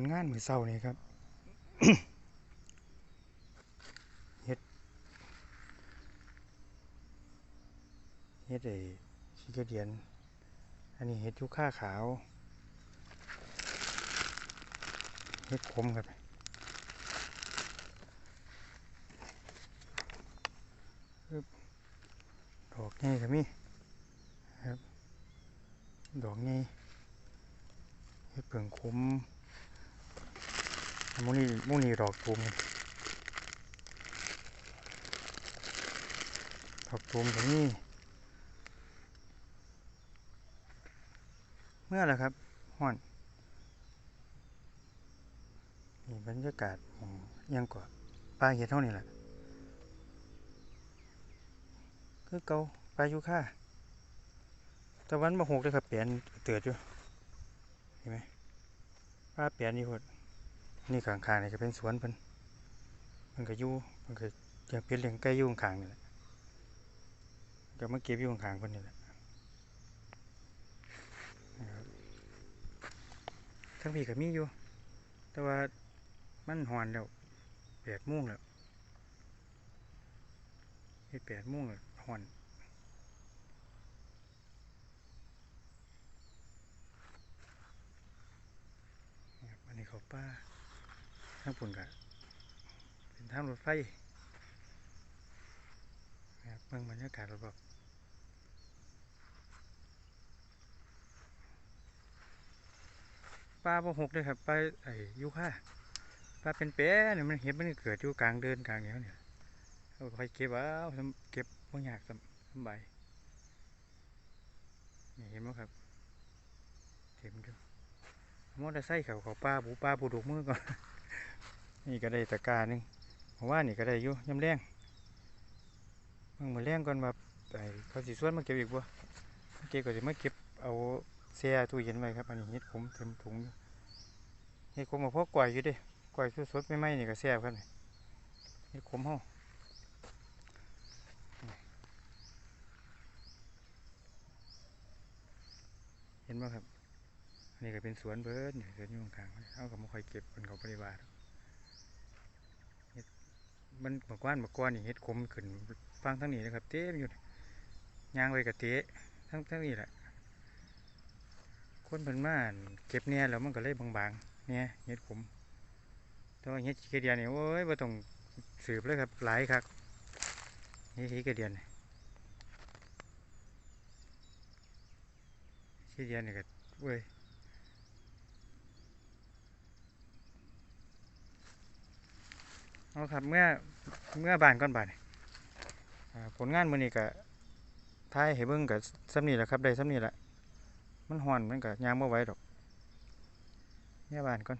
ลงานมือเศร้านี่ครับเฮ็ดเฮ็ดไอ้ชิกเดียน อันนี้เฮ็ดยูค่าขาวเฮ็ดขมครับดอกใหญ่ก็มีครับ ดอกใหญ่เฮ็ดเผิงขม มูนี่หมูนี่ดอกตูมดอกตูมก็มีเมื่อไรครับฮ้อนนี่บรรยากาศยังกว่าป่าเห็ดเท่านี้แหละคือเกาปลายูค่าตะวันมาหกเลยครับเปลี่ยนเตือดอยู่เห็นไหมปลาเปลี่ยนอยู่พด นี่ข้างๆนี่ก็เป็นสวนเพิ่นมันก็อยู่มันก็ยังเป็นเลี้ยงไก่อยู่งข้างนี่แหละก็มาเก็บอยู่ข้างเพิ่นนี่แหละนะครับทั้งพี่ก็มีอยู่ แต่ว่ามันหอนแล้วแปดโมงแล้วเฮ็ดแปดโมงแล้วหอนอันนี้เขาป้า ข้างปุ่นกะเป็นทางรถไฟนะครับเบิ่งบรรยากาศรอบๆป้าบ่หกเลยครับป้าไอ้ยูค่าป้าเป็นแปะเนี่ยมันเห็นมันเกิดอยู่กลางเดินกลางอย่างเนี่ยเราไปเก็บเอาเก็บบ่ยากสำสำบายนี่เห็นไหมครับเต็มอยู่มอเตอร์ไซค์เขาเขาป้าบูป้าบูดุกมือก่อน นี่ก็ได้ตะกร้าหนึงเพราะว่านี่ก็ได้อยู่ยำแรงเมื่อมาแรงก่อนมาไอเขาสิส่วนมาเก็บอีกบ่เก็บก็สิมาเก็บเอาแช่ตู้เย็นไว้ครับอันนี้เฮ็ดขมเต็มถุงอยู่เฮ็ดขมมาพอกล้วยอยู่ด้กล้วยสดๆใหม่ๆนี่ก็แซ่บครับนี่เฮ็ดขมเฮาเห็นบ่ครับอันนี้ก็เป็นสวนเบิร์ดเนี่ยสวนอยู่ข้างๆเอากับมาคอยเก็บคนเขาบริวาร มันเมื่อก่อนเมื่อก่อนนี่เฮ็ดคมขึ้นฟังทั้งนี้นะครับ เต้มอยู่ยางไว้กับเต้ทั้งทั้งนี้แหละคนเพิ่นมานเก็บเนี่ยแล้วมันก็เลยบางๆเนี่ยเฮ็ดขมแต่ว่าเฮ็ดขี้กระเดียนนี่โอ้ยบ่ต้องสืบเลยครับหลายครับเฮ็ดขี้กระเดียนขี้กระเดียนนี่ก็เว้ย เอาครับเมื่อเมื่อบานก่อนบานนี่อ่าผลงานมือนี้กับท้ายเห้เบิ้งกับซ้ำนี่แหละครับได้ซ้ำนี่แหละมันหอนมันกับยางบ่ไว้ดอกเมื่อบานก่อน